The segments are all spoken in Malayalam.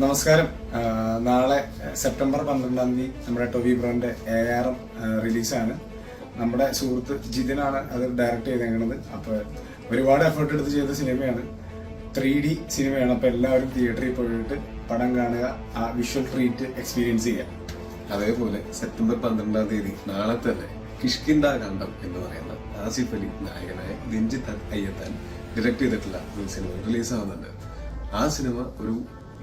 നമസ്കാരം. നാളെ സെപ്റ്റംബർ പന്ത്രണ്ടാം തീയതി നമ്മുടെ ടൊവി ബ്രോന്റെ എ ആർ എം റിലീസാണ്. നമ്മുടെ സുഹൃത്ത് ജിതിനാണ് അത് ഡയറക്റ്റ് ചെയ്തേക്കുന്നത് അപ്പോൾ ഒരുപാട് എഫേർട്ട് എടുത്ത് ചെയ്ത സിനിമയാണ്. ത്രീ ഡി സിനിമയാണ്. അപ്പോൾ എല്ലാവരും തിയേറ്ററിൽ പോയിട്ട് പടം കാണുക ആ വിഷ്വൽ ട്രീറ്റ് എക്സ്പീരിയൻസ് ചെയ്യുക. അതേപോലെ സെപ്റ്റംബർ പന്ത്രണ്ടാം തീയതി നാളെ തന്നെ കിഷ്കിന്ദ കണ്ടം എന്ന് പറയുന്ന ആസിഫ് അലി നായകനായ രഞ്ജിത്ത് അയ്യത്താൻ ഡയറക്ട് ചെയ്തിട്ടുള്ള ഒരു സിനിമ റിലീസ് ആവുന്നുണ്ട് ആ സിനിമ ഒരു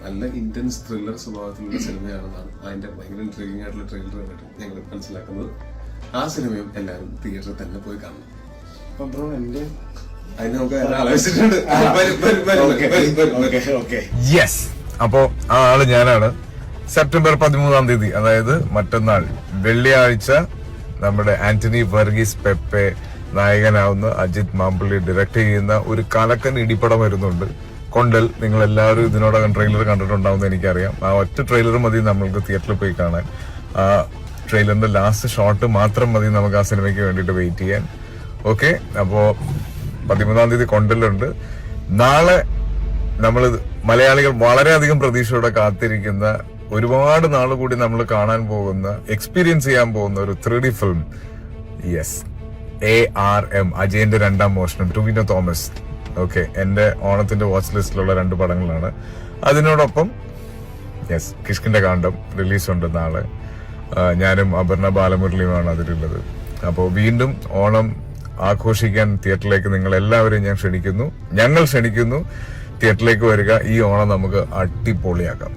നല്ല ഇന്റൻസ് ത്രില്ലർ സ്വഭാവത്തിലുള്ള സിനിമയാണെന്നാണ് അതിന്റെ ഭയങ്കര ഇൻട്രീവിംഗ് ആയിട്ടുള്ള ട്രെയിലർ കണ്ടിട്ട് ഞങ്ങൾ മനസ്സിലാക്കുന്നത്. ആ സിനിമയും എല്ലാവരും തിയേറ്ററിൽ തന്നെ പോയി കാണണം. അപ്പൊ ബ്രോ എന്റെ അതിന് നമുക്ക് ആലോചിച്ചിട്ടുണ്ട് യെസ് അപ്പോ ആ ആൾ ഞാനാണ്. സെപ്റ്റംബർ പതിമൂന്നാം തീയതി അതായത് മറ്റന്നാൾ വെള്ളിയാഴ്ച നമ്മുടെ ആന്റണി വർഗീസ് പെപ്പെ നായകനാവുന്ന അജിത് മാമ്പിള്ളി ഡയറക്ട് ചെയ്യുന്ന ഒരു കലക്കൻ ഇടിപ്പടം വരുന്നുണ്ട്. കൊണ്ടൽ നിങ്ങൾ എല്ലാവരും ഇതിനോടകം ട്രെയിലർ കണ്ടിട്ടുണ്ടാവുമെന്ന് എനിക്കറിയാം. ആ ഒറ്റ ട്രെയിലർ മതി നമ്മൾക്ക് തിയേറ്ററിൽ പോയി കാണാൻ. ആ ട്രെയിലറിന്റെ ലാസ്റ്റ് ഷോട്ട് മാത്രം മതി നമുക്ക് ആ സിനിമയ്ക്ക് വേണ്ടിയിട്ട് വെയിറ്റ് ചെയ്യാൻ. ഓക്കെ അപ്പോ പതിമൂന്നാം തീയതി കൊണ്ടലുണ്ട്. നാളെ നമ്മൾ മലയാളികൾ വളരെയധികം പ്രതീക്ഷയോടെ കാത്തിരിക്കുന്ന ഒരുപാട് നാൾ കൂടി നമ്മൾ കാണാൻ പോകുന്ന എക്സ്പീരിയൻസ് ചെയ്യാൻ പോകുന്ന ഒരു three D film yes A R M അജയന്റെ രണ്ടാം മോഷണം ടുവിനോ തോമസ്. ഓക്കെ എന്റെ ഓണത്തിന്റെ വാച്ച് ലിസ്റ്റിലുള്ള രണ്ട് പടങ്ങളാണ്. അതിനോടൊപ്പം യെസ് കിഷ്കിന്റെ കാണ്ഡം റിലീസുണ്ട് നാളെ. ഞാനും അപർണ ബാലമുരളിയുമാണ് അതിലുള്ളത്. അപ്പോൾ വീണ്ടും ഓണം ആഘോഷിക്കാൻ തിയേറ്ററിലേക്ക് നിങ്ങൾ എല്ലാവരെയും ഞാൻ ക്ഷണിക്കുന്നു. ഞങ്ങൾ ക്ഷണിക്കുന്നു. തിയേറ്ററിലേക്ക് വരിക. ഈ ഓണം നമുക്ക് അടിപൊളിയാക്കാം.